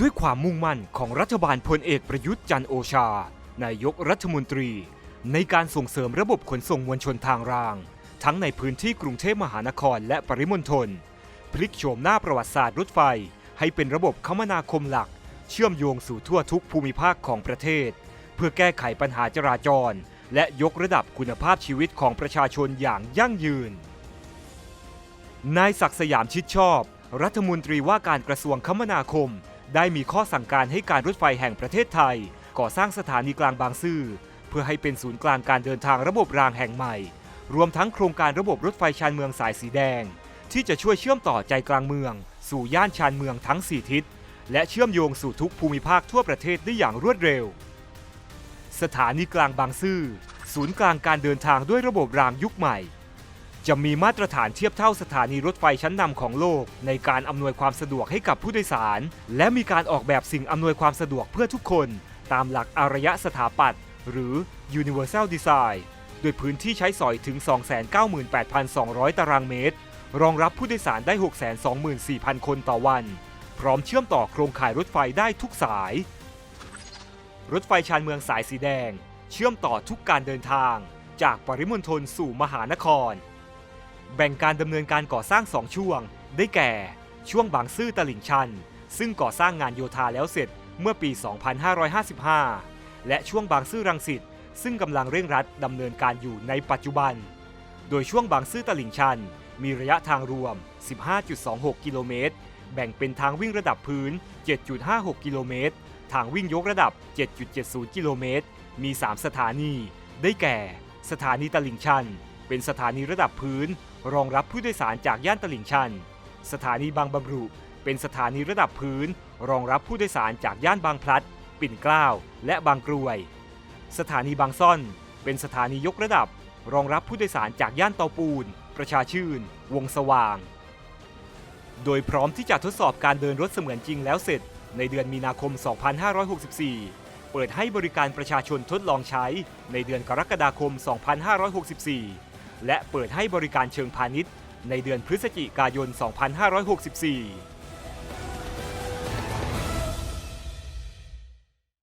ด้วยความมุ่งมั่นของรัฐบาลพลเอกประยุทธ์จันโอชา นายกรัฐมนตรี ในการส่งเสริมระบบขนส่งมวลชนทางราง ทั้งในพื้นที่กรุงเทพมหานครและปริมณฑลพลิกโฉมหน้าประวัติศาสตร์รถไฟ ให้เป็นระบบคมนาคมหลัก เชื่อมโยงสู่ทั่วทุกภูมิภาคของประเทศ เพื่อแก้ไขปัญหาจราจร และยกระดับคุณภาพชีวิตของประชาชนอย่างยั่งยืน นายศักสยามชิดชอบ รัฐมนตรีว่าการกระทรวงคมนาคม ได้มีข้อสั่งการให้การรถไฟแห่งประเทศไทย ก่อสร้างสถานีกลางบางซื่อ เพื่อให้เป็นศูนย์กลางการเดินทางระบบรางแห่งใหม่ รวมทั้งโครงการระบบรถไฟชานเมืองสายสีแดง ที่จะช่วยเชื่อมต่อใจกลางเมือง สู่ย่านชานเมืองทั้ง 4 ทิศ และเชื่อมโยงสู่ทุกภูมิภาคทั่วประเทศได้อย่างรวดเร็ว สถานีกลางบางซื่อ ศูนย์กลางการเดินทางด้วยระบบรางยุคใหม่ จะมีมาตรฐานเทียบเท่าสถานีรถไฟชั้นนำของโลก ในการอำนวยความสะดวกให้กับผู้โดยสาร และมีการออกแบบสิ่งอำนวยความสะดวกเพื่อทุกคน ตามหลักอารยะสถาปัตย์หรือ Universal Design โดยพื้นที่ใช้สอยถึง 298,200 ตารางเมตร รองรับผู้โดยสารได้ 624,000 คนต่อวัน พร้อมเชื่อมต่อโครงข่ายรถไฟได้ทุกสาย รถไฟชานเมืองสายสีแดง เชื่อมต่อทุกการเดินทาง จากปริมณฑลสู่มหานคร แบ่งการดำเนินการก่อสร้าง2ช่วง ได้แก่ ช่วงบางซื่อตลิ่งชัน ซึ่งก่อสร้างงานโยธาแล้วเสร็จเมื่อปี 2555 และช่วงบางซื่อรังสิตซึ่งกำลังเร่งรัดดำเนินการอยู่ในปัจจุบัน โดยช่วงบางซื่อตลิ่งชัน มีระยะทางรวม 15.26 กิโลเมตร แบ่งเป็นทางวิ่งระดับพื้น 7.56 กิโลเมตร ทางวิ่งยกระดับ 7.70 กิโลเมตร มี 3 สถานี ได้แก่ สถานีตลิ่งชัน เป็นสถานีระดับพื้น รองรับผู้โดยสารจากย่านตลิ่งชัน สถานีบางบำรุ เป็นสถานีระดับพื้น รองรับผู้โดยสารจากย่านบางพลัด ปิ่นเกล้าและบางกรวย สถานีบางซ่อน เป็นสถานียกระดับ รองรับผู้โดยสารจากย่านเตาปูน ประชาชื่น วงสว่าง โดยพร้อมที่จะทดสอบการเดินรถเสมือนจริงแล้วเสร็จ ในเดือนมีนาคม 2564เปิดให้บริการประชาชนทดลองใช้ในเดือนกรกฎาคม 2564 และเปิดให้บริการเชิงพาณิชย์ในเดือนพฤศจิกายน 2564